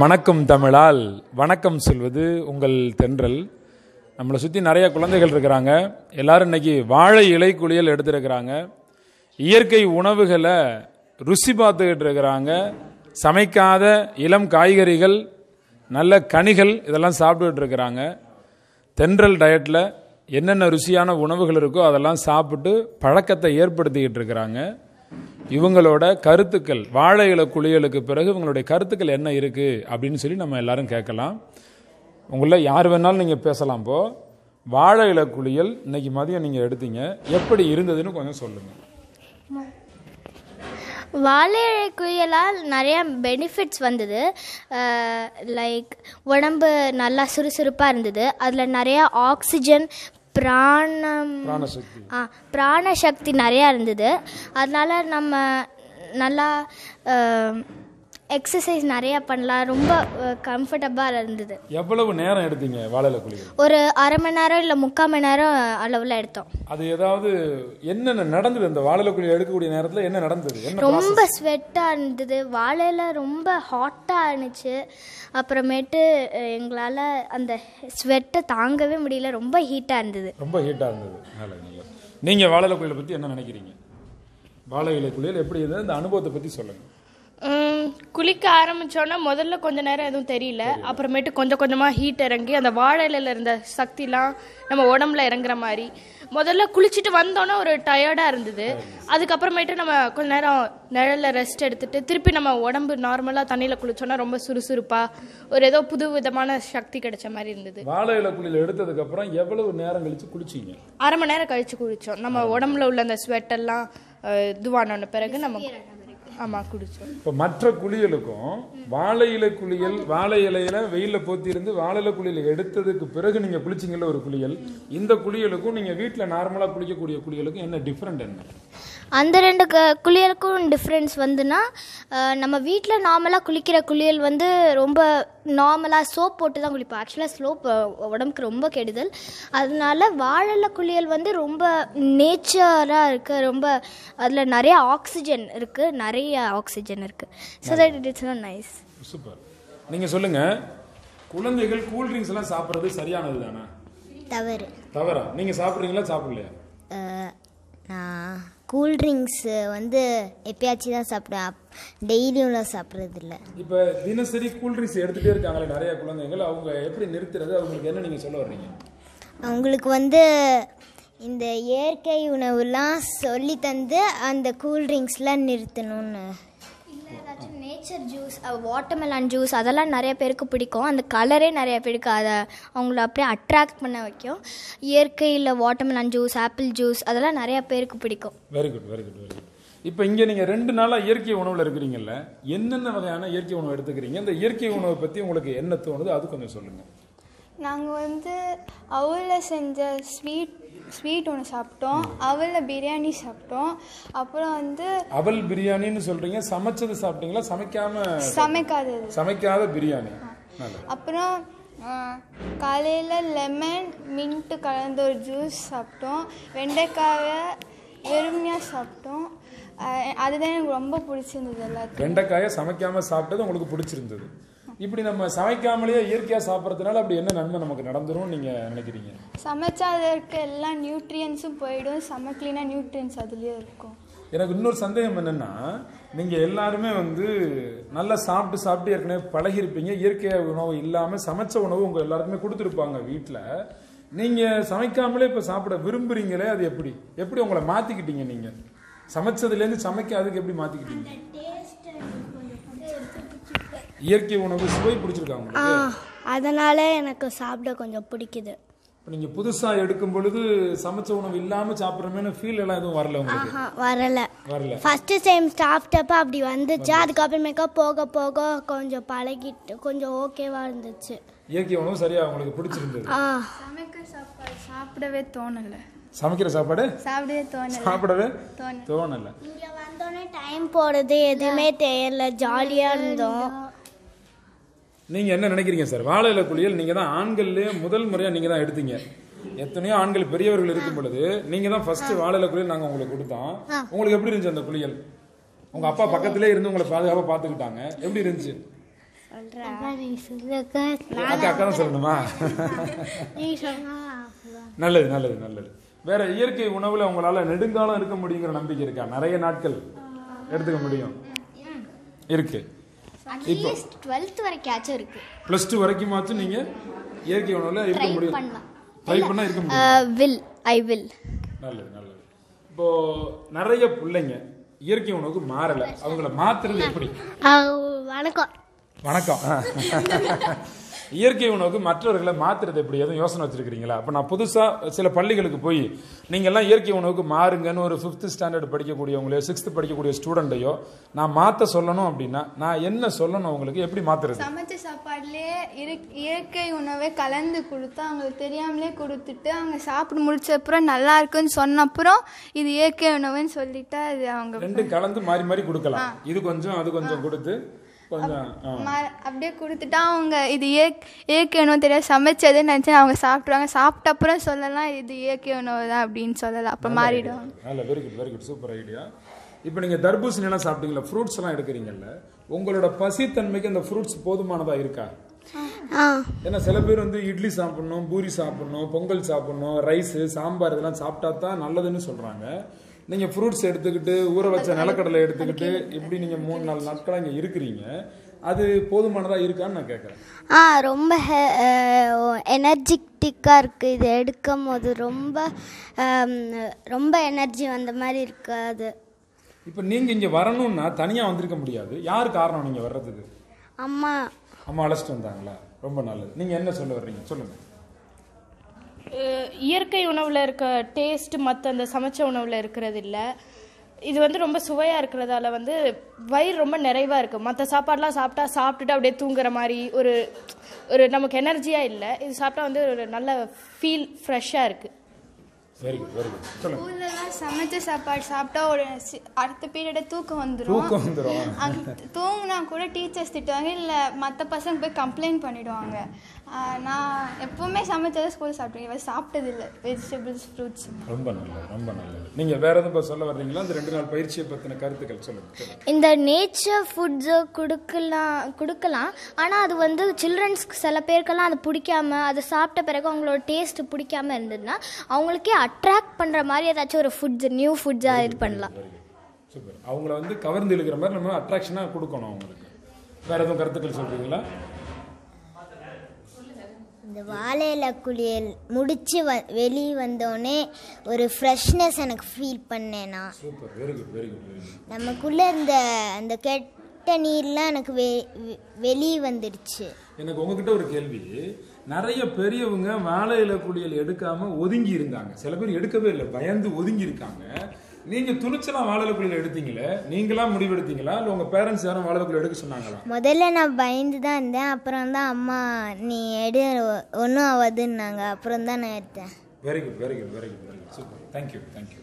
வணக்கம் தமிழால். வணக்கம் சொல்வது உங்கள் தென்றல். நம்மளை சுற்றி நிறைய குழந்தைகள் இருக்கிறாங்க. எல்லாரும் இன்னைக்கு வாழை இலை குளியல் எடுத்துருக்கிறாங்க. இயற்கை உணவுகளை ருசி பார்த்துக்கிட்டு இருக்கிறாங்க. சமைக்காத இளம் காய்கறிகள் நல்ல கனிகள் இதெல்லாம் சாப்பிட்டுக்கிட்டு இருக்கிறாங்க. தென்றல் டயட்டில் என்னென்ன ருசியான உணவுகள் இருக்கோ அதெல்லாம் சாப்பிட்டு பழக்கத்தை ஏற்படுத்திக்கிட்டு இருக்கிறாங்க. இவங்களோட கருத்துக்கள் வாழை இலை குளியலுக்கு பிறகு இவங்களுடைய கருத்துக்கள் என்ன இருக்குது அப்படின்னு சொல்லி நம்ம எல்லாரும் கேட்கலாம். உங்களில் யார் வேணாலும் நீங்கள் பேசலாம் போ. வாழை இலை குளியல் இன்னைக்கு மதியம் நீங்கள் எடுத்தீங்க. எப்படி இருந்ததுன்னு கொஞ்சம் சொல்லுங்கள் வாழை குயலால் நிறையா பெனிஃபிட்ஸ் வந்தது. லைக் உடம்பு நல்லா சுறுசுறுப்பாக இருந்தது. அதில் நிறையா ஆக்சிஜன் பிராணம் பிராணசக்தி. ஆ பிராணசக்தி நிறையா இருந்தது. அதனால நம்ம நல்லா எக்ஸசைஸ் நிறையா பண்ணலாம். ரொம்ப கம்ஃபர்டபுளாக இருந்தது. எவ்வளவு நேரம் எடுத்தீங்க வாழை இலை குளியல் ஒரு அரை மணி நேரம் இல்லை முக்கால் மணி நேரம் அளவில் எடுத்தோம். அது ஏதாவது என்னென்ன நடந்தது? அந்த வாழை இலை குளியல் எடுக்கக்கூடிய நேரத்தில் என்ன நடந்தது? ரொம்ப ஸ்வெட்டாக இருந்தது. வாழையில ரொம்ப ஹாட்டாக இருந்துச்சு. அப்புறமேட்டு எங்களால் அந்த ஸ்வெட்டை தாங்கவே முடியல. ரொம்ப ஹீட்டாக இருந்தது. ரொம்ப ஹீட்டாக இருந்தது. நீங்கள் வாழை இலை குளியலை பற்றி என்ன நினைக்கிறீங்க? வாழை இலை குளியல் எப்படி இருந்தது? அந்த அனுபவத்தை பற்றி சொல்லுங்கள் குளிக்க ஆரம்பிச்சோன்னா முதல்ல கொஞ்ச நேரம் எதுவும் தெரியல. அப்புறமேட்டு கொஞ்சம் கொஞ்சமாக ஹீட் இறங்கி அந்த வாழை இலையில இருந்த சக்திலாம் நம்ம உடம்புல இறங்குற மாதிரி. முதல்ல குளிச்சுட்டு வந்தோன்னே ஒரு டயர்டாக இருந்தது. அதுக்கப்புறமேட்டு நம்ம கொஞ்ச நேரம் நிழல்ல ரெஸ்ட் எடுத்துட்டு திருப்பி நம்ம உடம்பு நார்மலாக தண்ணியில் குளிச்சோன்னா ரொம்ப சுறுசுறுப்பாக ஒரு ஏதோ புது விதமான சக்தி கிடைச்ச மாதிரி இருந்தது. வாழை இலை குளியல் எடுத்ததுக்கு அப்புறம் எவ்வளவு நேரம் கழிச்சு குளிச்சீங்க? அரை மணி நேரம் கழிச்சு குளிச்சோம். நம்ம உடம்புல உள்ள அந்த ஸ்வெட் எல்லாம் அஹ், இதுவான பிறகு நம்ம ஆமாம் குடிச்சோம். இப்போ மற்ற குளியலுக்கும் வாழை இலை குளியல் வாழை இலையில வெயிலில் போத்தி இருந்து வாழை இலை குளியல் எடுத்ததுக்கு பிறகு நீங்க குளிச்சீங்கல்ல ஒரு குளியல் இந்த குளியலுக்கும் நீங்க வீட்டில் நார்மலா குளிக்கக்கூடிய குளியலுக்கும் என்ன டிஃபரெண்ட் என்ன? அந்த ரெண்டு க குளியலுக்கும் டிஃப்ரென்ஸ் வந்துன்னா நம்ம வீட்டில் நார்மலாக குளிக்கிற குளியல் வந்து ரொம்ப நார்மலாக சோப் போட்டு தான் குளிப்போம். ஆக்சுவலாக ஸ்லோப் உடம்புக்கு ரொம்ப கெடுதல். அதனால வாழல குளியல் வந்து ரொம்ப நேச்சராக இருக்குது ரொம்ப அதில் நிறைய ஆக்சிஜன் இருக்குது நிறைய ஆக்சிஜன் இருக்குது so that it it's nice super நீங்க சொல்லுங்க குழந்தைகள் கூல் ட்ரிங்க்ஸ் எல்லாம் சாப்பிட்றது சரியானது தானே? தவறு. தவறா? நீங்க சாப்பிட்றீங்களா சாப்பிடலையா? நான் கூல்ட்ரிங்க்ஸ் வந்து எப்பயாச்சும் தான் சாப்பிடுவேன். டெய்லியும்லாம் சாப்பிட்றது இல்லை இப்போ தினசரி கூல் ட்ரிங்க்ஸ் எடுத்துட்டே இருக்காங்களே நிறைய குழந்தைகள். அவங்க எப்படி நிறுத்துறது? அவங்களுக்கு என்ன நீங்க சொல்ல வர்றீங்க? அவங்களுக்கு வந்து இந்த இயற்கை உணவுலாம் சொல்லி தந்து அந்த கூல்ட்ரிங்க்ஸ்லாம் நிறுத்தணும்னு. நேச்சர் ஜூஸ் வாட்டர்மெலன் ஜூஸ் அதெல்லாம் நிறைய பேருக்கு பிடிக்கும். அந்த கலரே நிறைய பேருக்கு அதை அவங்கள அப்படியே அட்ராக்ட் பண்ண வைக்கும். இயற்கையில் வாட்டர்மெலன் ஜூஸ் ஆப்பிள் ஜூஸ் அதெல்லாம் நிறைய பேருக்கு பிடிக்கும். Very good very good very good இப்போ இங்கே நீங்கள் ரெண்டு நாளாக இயற்கை உணவில் இருக்கிறீங்கல்ல என்னென்ன வகையான இயற்கை உணவு எடுத்துக்கிறீங்க? இந்த இயற்கை உணவை பற்றி உங்களுக்கு என்ன தோணுது அது கொஞ்சம் சொல்லுங்கள் நாங்கள் வந்து அவலில் செஞ்ச ஸ்வீட் ஸ்வீட் ஒன்று சாப்பிட்டோம். அவலில் பிரியாணி சாப்பிட்டோம். அப்புறம் வந்து அவல் பிரியாணின்னு சொல்கிறீங்க சமைச்சது சாப்பிட்டீங்களா? சமைக்காம சமைக்காதது. சமைக்காத பிரியாணி. அப்புறம் காலையில் லெமன் மின்ட்டு கலந்த ஒரு ஜூஸ் சாப்பிட்டோம். வெண்டைக்காயை வெறுமையாக சாப்பிட்டோம். அதுதான் எனக்கு ரொம்ப பிடிச்சிருந்தது எல்லாத்தையும். வெண்டைக்காயை சமைக்காம சாப்பிட்டது உங்களுக்கு பிடிச்சிருந்தது. இப்படி நம்ம சமைக்காமலேயே இயற்கையாக சாப்பிட்றதுனால அப்படி என்ன நன்மை நமக்கு நடந்துரும் நீங்கள் நினைக்கிறீங்க? சமைச்சா அதில் இருக்க எல்லா நியூட்ரியன்ஸும் போயிடும். சமைக்கலினா நியூட்ரியன்ஸ் அதுலேயே இருக்கும். எனக்கு இன்னொரு சந்தேகம் என்னன்னா நீங்க எல்லாருமே வந்து நல்லா சாப்பிட்டு சாப்பிட்டு ஏற்கனவே பழகிருப்பீங்க இயற்கை உணவு இல்லாம சமைச்ச உணவு உங்க எல்லாருக்குமே கொடுத்துருப்பாங்க வீட்டில் நீங்க சமைக்காமலே இப்ப சாப்பிட விரும்புறீங்களே அது எப்படி? எப்படி உங்களை மாத்திக்கிட்டீங்க நீங்க? சமைச்சதுலேருந்து சமைக்க அதுக்கு எப்படி மாத்திக்கிட்டீங்க? இயற்கை உணவு சுவை பிடிச்சிருக்கா உங்களுக்கு? அதனால எனக்கு சாப்பிட கொஞ்சம் பிடிக்குது. இப்ப நீங்க புதுசா எடுக்கும் பொழுது சமைச்ச உணவு இல்லாம சாப்பிட்றமேனு ஃபீல் எல்லாம் எதுவும் வரல உங்களுக்கு? வரல. வரல. ஃபர்ஸ்ட் டைம் சாப்பிட்டப்ப அப்படி வந்துச்சு. அதுக்கப்புறமேக்கா போக போக கொஞ்சம் பழகிட்டு கொஞ்சம் ஓகேவா இருந்துச்சு. இயற்கை உணவு சரியா உங்களுக்கு பிடிச்சிருந்தது? ஆ. சமைக்க சாப்பாடு சாப்பிடவே தோணலை. சமைக்கிற சாப்பாடு? சாப்பிடவே தோணலை. சாப்பிடவே தோணல. இங்க வந்தோடனே டைம் போறது எதுவுமே தெரியல. ஜாலியா இருந்தோம். நீங்க என்ன நினைக்கிறீங்க சார்? வாழை இலை குளியல் நீங்க தான் ஆண்கள்லயே முதல் முறையா நீங்க தான் எடுத்தீங்க. எத்தனையோ ஆண்கள் பெரியவர்கள் இருக்கும் பொழுது நீங்க தான் ஃபர்ஸ்ட் வாழை இலை குளியல் நாங்க உங்களுக்கு கொடுத்தோம். உங்களுக்கு எப்படி இருந்துச்சு அந்த குளியல்? உங்க அப்பா பக்கத்திலே இருந்து உங்களை பாதுகாப்பா பாத்துக்கிட்டாங்க எப்படி இருந்துச்சு? அக்கா அக்கா தான் சொல்லணுமா? நல்லது நல்லது நல்லது. வேற இயற்கை உணவுல உங்களால நெடுங்காலம் இருக்க முடியுங்கிற நம்பிக்கை இருக்கா? நிறைய நாட்கள் எடுத்துக்க முடியும். இருக்கு. அட்லீஸ்ட் டுவெல்த் வரைக்காச்சும் இருக்கு. பிளஸ் டூ வரைக்குமாச்சும் நீங்க இயற்கை உணவுல இருக்க முடியும். ட்ரை பண்ணா இருக்க முடியும். வில் ஐ வில் நல்லது நல்லது. இப்போ நிறைய பிள்ளைங்க இயற்கை உணவுக்கு மாறல. அவங்கள மாத்துறது எப்படி? வணக்கம். வணக்கம். இயற்கை உணவுக்கு மற்றவர்களை மாத்துறது எப்படி? எதுவும் யோசனை வச்சிருக்கீங்களா அப்ப நான் புதுசா சில பள்ளிகளுக்கு போய் நீங்க எல்லாம் இயற்கை உணவுக்கு மாறுங்கன்னு ஒரு ஃபிஃப்த் ஸ்டாண்டர்ட் படிக்கக்கூடியவங்களையோ சிக்ஸ்த் படிக்கக்கூடிய ஸ்டூடெண்ட்டையோ நான் மாத்த சொல்லணும் அப்படின்னா நான் என்ன சொல்லணும் அவங்களுக்கு எப்படி மாத்துறது? சமைச்ச சாப்பாடுலேயே இயற்கை உணவை கலந்து கொடுத்து அவங்களுக்கு தெரியாமலே கொடுத்துட்டு அவங்க சாப்பிட்டு முடிச்ச அப்புறம் நல்லா இருக்குன்னு சொன்ன அப்புறம் இது இயற்கை உணவுன்னு சொல்லிட்டு அது அவங்க ரெண்டும் கலந்து மாறி மாறி கொடுக்கலாம். இது கொஞ்சம் அது கொஞ்சம் கொடுத்து அப்படியே கொடுத்துட்டா அவங்க இது இயற்கை இயற்கை உணவு தெரியாது. சமைச்சதுன்னு நினச்சி அவங்க சாப்பிட்ருவாங்க சாப்பிட்ட அப்புறம் சொல்லலாம் இது இயற்கை உணவு தான் அப்படின்னு சொல்லலாம். அப்போ மாறிடுவாங்க நல்ல very good very good super idea இப்போ நீங்க தர்பூசணி எல்லாம் சாப்பிட்டீங்களா ஃப்ரூட்ஸ் எல்லாம் எடுக்கிறீங்கல்ல உங்களோட பசித்தன்மைக்கு அந்த ஃப்ரூட்ஸ் போதுமானதா இருக்கா? ஏன்னா சில பேர் வந்து இட்லி சாப்பிடணும் பூரி சாப்பிடணும் பொங்கல் சாப்பிடணும் ரைஸ் சாம்பார் இதெல்லாம் சாப்பிட்டா தான் நல்லதுன்னு சொல்றாங்க. நீங்க ஃப்ரூட்ஸ் எடுத்துக்கிட்டு ஊற வச்ச நிலக்கடலை எடுத்துக்கிட்டு இப்படி நீங்க மூணு நாலு நாட்களா இங்க இருக்கிறீங்க. அது போதுமானதா இருக்கான்னு நான் கேட்கறேன் ஆ ரொம்ப எனர்ஜிட்டிக்காக இருக்குது இது எடுக்கும் போது ரொம்ப ரொம்ப எனர்ஜி வந்த மாதிரி இருக்காது இப்போ நீங்க இங்க வரணும்னா தனியா வந்திருக்க முடியாது. யார் காரணம் நீங்க வர்றதுக்கு? அம்மா. அம்மா அழைச்சிட்டு வந்தாங்களா? ரொம்ப நல்லது. நீங்க என்ன சொல்ல வர்றீங்க? சொல்லுங்க. அஹ் இயற்கை உணவில் இருக்க டேஸ்ட் மற்ற அந்த சமைச்ச உணவில் இருக்கிறது இல்லை இது வந்து ரொம்ப சுவையாக இருக்கிறதால வந்து வயிறு ரொம்ப நிறைவாக இருக்குது மற்ற சாப்பாடுலாம் சாப்பிட்டா சாப்பிட்டுட்டு அப்படியே தூங்குற மாதிரி ஒரு ஒரு நமக்கு எனர்ஜியாக இல்லை. இது சாப்பிட்டா வந்து ஒரு நல்ல ஃபீல் ஃப்ரெஷ்ஷாக இருக்குது வெரி குட் வெரி குட் சொல்லுங்க. ஸ்கூல்லலாம் சமைச்ச சாப்பாடு சாப்பிட்டா ஒரு சி- அடுத்த பீரியட தூக்கம் வந்துடும் தூக்கம் வந்துரும். அங்க தூங்குனா கூட டீச்சர்ஸ் திட்டுவாங்க இல்லை மற்ற பசங்க போய் கம்ப்ளைண்ட் பண்ணிடுவாங்க. நான் எப்பவுமே சமைச்சதை ஸ்கூல் சாப்பிட்டேன் இவன் சாப்பிட்டது இல்லை வெஜிடபிள்ஸ் ஃப்ரூட்ஸ் ரொம்ப நல்லது ரொம்ப நல்லது. நீங்க வேற எதுவும் சொல்ல வர்றீங்களா? இந்த ரெண்டு நாள் பயிற்சியை பத்தின கருத்துக்கள் சொல்லுங்க. சொல்லுங்க. இந்த நேச்சர் ஃபுட்ஸு கொடுக்கலாம் கொடுக்கலாம். ஆனால் அது வந்து சில்ட்ரன்ஸ்க்கு சில பேருக்கெல்லாம் அது பிடிக்காம அதை சாப்பிட்ட பிறகு அவங்களோட டேஸ்ட் பிடிக்காம இருந்ததுன்னா அவங்களுக்கே அட்ராக்ட் பண்ணுற மாதிரி ஏதாச்சும் ஒரு ஃபுட்ஸ் நியூ ஃபுட்ஸாக இது பண்ணலாம். சூப்பர் அவங்கள வந்து கவர்ந்து இழுக்கிற மாதிரி நம்ம அட்ராக்ஷனா கொடுக்கணும் அவங்களுக்கு. வேற எதுவும் கருத்துக்கள் சொல்றீங்களா? இந்த வாழையில குளியல் முடிச்சு வ வெளியே வந்தோடனே ஒரு ஃப்ரெஷ்னஸ் எனக்கு ஃபீல் பண்ணேன் நான். Super very good very good very good நமக்குள்ள இந்த அந்த கெட்ட நீர்லாம் எனக்கு வெ வெ- வெளியே வந்துடுச்சு. எனக்கு உங்ககிட்ட ஒரு கேள்வி. நிறைய பெரியவங்க வாழை இலை குளியல் எடுக்காம ஒதுங்கி இருந்தாங்க. சில பேர் எடுக்கவே இல்லை பயந்து ஒதுங்கி இருக்காங்க. நீங்க துணிச்சலா வாழை இலை குளியல் எடுத்தீங்களே? நீங்களா முடிவெடுத்தீங்களா? இல்ல உங்க பேரண்ட்ஸ் யாரும் வாழை இலை குளியல் எடுக்க சொன்னாங்களா? முதல்ல நான் பயந்து தான் இருந்தேன். அப்புறம் தான் அம்மா நீ எடு ஒன்றும் ஆகாதுன்னாங்க அப்புறம் தான் நான் எடுத்தேன். Very good very good very good very good super thank you thank you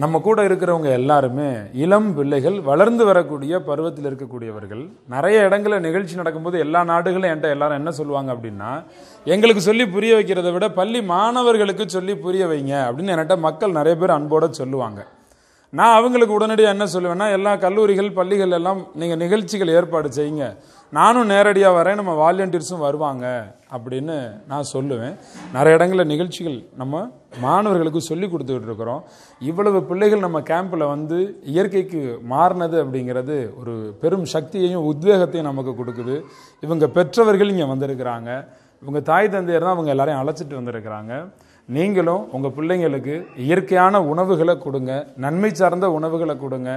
நம்ம கூட இருக்கிறவங்க எல்லாருமே இளம் பிள்ளைகள் வளர்ந்து வரக்கூடிய பருவத்தில் இருக்கக்கூடியவர்கள். நிறைய இடங்களில் நிகழ்ச்சி நடக்கும்போது எல்லா நாடுகளும் என்கிட்ட எல்லாரும் என்ன சொல்லுவாங்க அப்படின்னா எங்களுக்கு சொல்லி புரிய வைக்கிறத விட பள்ளி மாணவர்களுக்கு சொல்லி புரிய வைங்க அப்படின்னு என்கிட்ட மக்கள் நிறைய பேர் அன்போட சொல்லுவாங்க. நான் அவங்களுக்கு உடனடியாக என்ன சொல்லுவேன்னா எல்லா கல்லூரிகள் பள்ளிகள் எல்லாம் நீங்கள் நிகழ்ச்சிகள் ஏற்பாடு செய்யுங்க. நானும் நேரடியாக வரேன் நம்ம வாலண்டியர்ஸும் வருவாங்க அப்படின்னு நான் சொல்லுவேன். நிறைய இடங்களில் நிகழ்ச்சிகள் நம்ம மாணவர்களுக்கு சொல்லி கொடுத்துக்கிட்டு இருக்கிறோம். இவ்வளவு பிள்ளைகள் நம்ம கேம்பில் வந்து இயற்கைக்கு மாறினது அப்படிங்கிறது ஒரு பெரும் சக்தியையும் உத்வேகத்தையும் நமக்கு கொடுக்குது. இவங்க பெற்றவர்கள் இங்கே வந்திருக்கிறாங்க. இவங்க தாய் தந்தையர் தான் அவங்க எல்லாரையும் அழைச்சிட்டு வந்திருக்கிறாங்க. நீங்களும் உங்கள் பிள்ளைங்களுக்கு இயற்கையான உணவுகளை கொடுங்க நன்மை சார்ந்த உணவுகளை கொடுங்க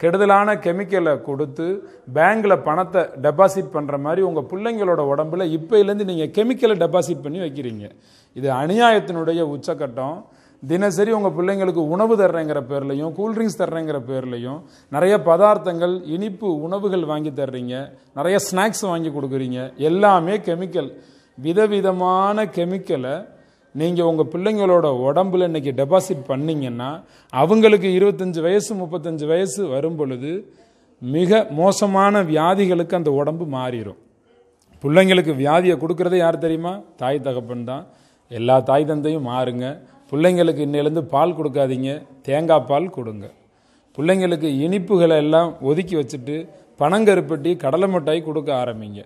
கெடுதலான கெமிக்கலை கொடுத்து பேங்க்கில் பணத்தை டெபாசிட் பண்ணுற மாதிரி உங்கள் பிள்ளைங்களோட உடம்புல இப்போலேருந்து நீங்கள் கெமிக்கலை டெபாசிட் பண்ணி வைக்கிறீங்க. இது அநியாயத்தினுடைய உச்சக்கட்டம். தினசரி உங்கள் பிள்ளைங்களுக்கு உணவு தர்றேங்கிற பேர்லையும் கூல்ட்ரிங்க்ஸ் தர்றேங்கிற பேர்லையும் நிறைய பதார்த்தங்கள் இனிப்பு உணவுகள் வாங்கி தர்றீங்க. நிறைய ஸ்நாக்ஸ் வாங்கி கொடுக்குறீங்க. எல்லாமே கெமிக்கல் விதவிதமான கெமிக்கலை நீங்கள் உங்கள் பிள்ளைங்களோட உடம்புல இன்னைக்கு டெபாசிட் பண்ணீங்கன்னா அவங்களுக்கு இருபத்தஞ்சு வயசு முப்பத்தஞ்சு வயசு வரும் பொழுது மிக மோசமான வியாதிகளுக்கு அந்த உடம்பு மாறிடும் பிள்ளைங்களுக்கு வியாதியை கொடுக்கறதே யார் தெரியுமா? தாய் தகப்பன் தான். எல்லா தாய் தந்தையும் மாறுங்க. பிள்ளைங்களுக்கு இன்னிலேருந்து பால் கொடுக்காதீங்க. தேங்காய் பால் கொடுங்க. பிள்ளைங்களுக்கு இனிப்புகளை எல்லாம் ஒதுக்கி வச்சுட்டு பனங்கருப்பட்டி கடலை மிட்டாய் கொடுக்க ஆரம்பிங்க.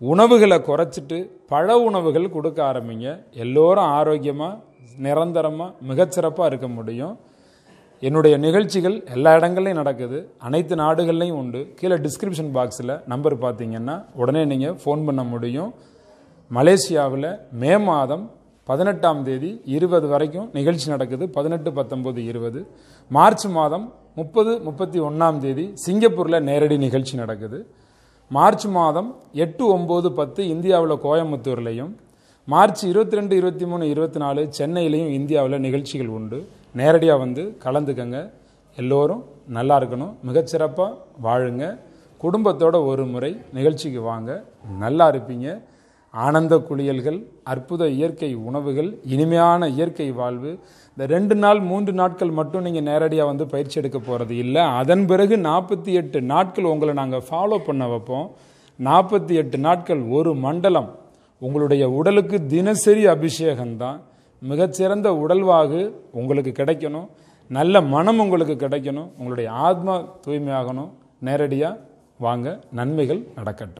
உணவுகளை குறைச்சிட்டு பழ உணவுகள் கொடுக்க ஆரம்பிங்க. எல்லோரும் ஆரோக்கியமாக நிரந்தரமாக மிகச்சிறப்பாக இருக்க முடியும். என்னுடைய நிகழ்ச்சிகள் எல்லா இடங்கள்லையும் நடக்குது. அனைத்து நாடுகள்லையும் உண்டு. கீழே டிஸ்கிரிப்ஷன் பாக்ஸில் நம்பர் பார்த்தீங்கன்னா உடனே நீங்கள் ஃபோன் பண்ண முடியும். மலேசியாவில் மே மாதம் பதினெட்டாம் தேதி இருபது வரைக்கும் நிகழ்ச்சி நடக்குது. பதினெட்டு பத்தொம்போது இருபது. மார்ச் மாதம் முப்பது முப்பத்தி ஒன்றாம் தேதி சிங்கப்பூரில் நேரடி நிகழ்ச்சி நடக்குது. மார்ச் மாதம் எட்டு ஒம்பது பத்து இந்தியாவில் கோயம்புத்தூர்லேயும் மார்ச் இருபத்தி ரெண்டு இருபத்தி மூணு இருபத்தி நாலு சென்னையிலையும் இந்தியாவில் நிகழ்ச்சிகள் உண்டு. நேரடியாக வந்து கலந்துக்கங்க. எல்லோரும் நல்லா இருக்கணும். மிகச்சிறப்பாக வாழுங்க. குடும்பத்தோட ஒரு முறை நிகழ்ச்சிக்கு வாங்க. நல்லா இருப்பீங்க. ஆனந்த குளியல்கள் அற்புத இயற்கை உணவுகள் இனிமையான இயற்கை வாழ்வு. இந்த ரெண்டு நாள் மூன்று நாட்கள் மட்டும் நீங்கள் நேரடியாக வந்து பயிற்சி எடுக்க போகிறது இல்லை. அதன் பிறகு நாற்பத்தி எட்டு நாட்கள் உங்களை நாங்கள் ஃபாலோ பண்ண வைப்போம். நாற்பத்தி எட்டு நாட்கள் ஒரு மண்டலம். உங்களுடைய உடலுக்கு தினசரி அபிஷேகம்தான் மிகச்சிறந்த உடல்வாகு உங்களுக்கு கிடைக்கணும். நல்ல மனம் உங்களுக்கு கிடைக்கணும். உங்களுடைய ஆத்மா தூய்மையாகணும். நேரடியாக வாங்க நன்மைகள் நடக்கட்டும்.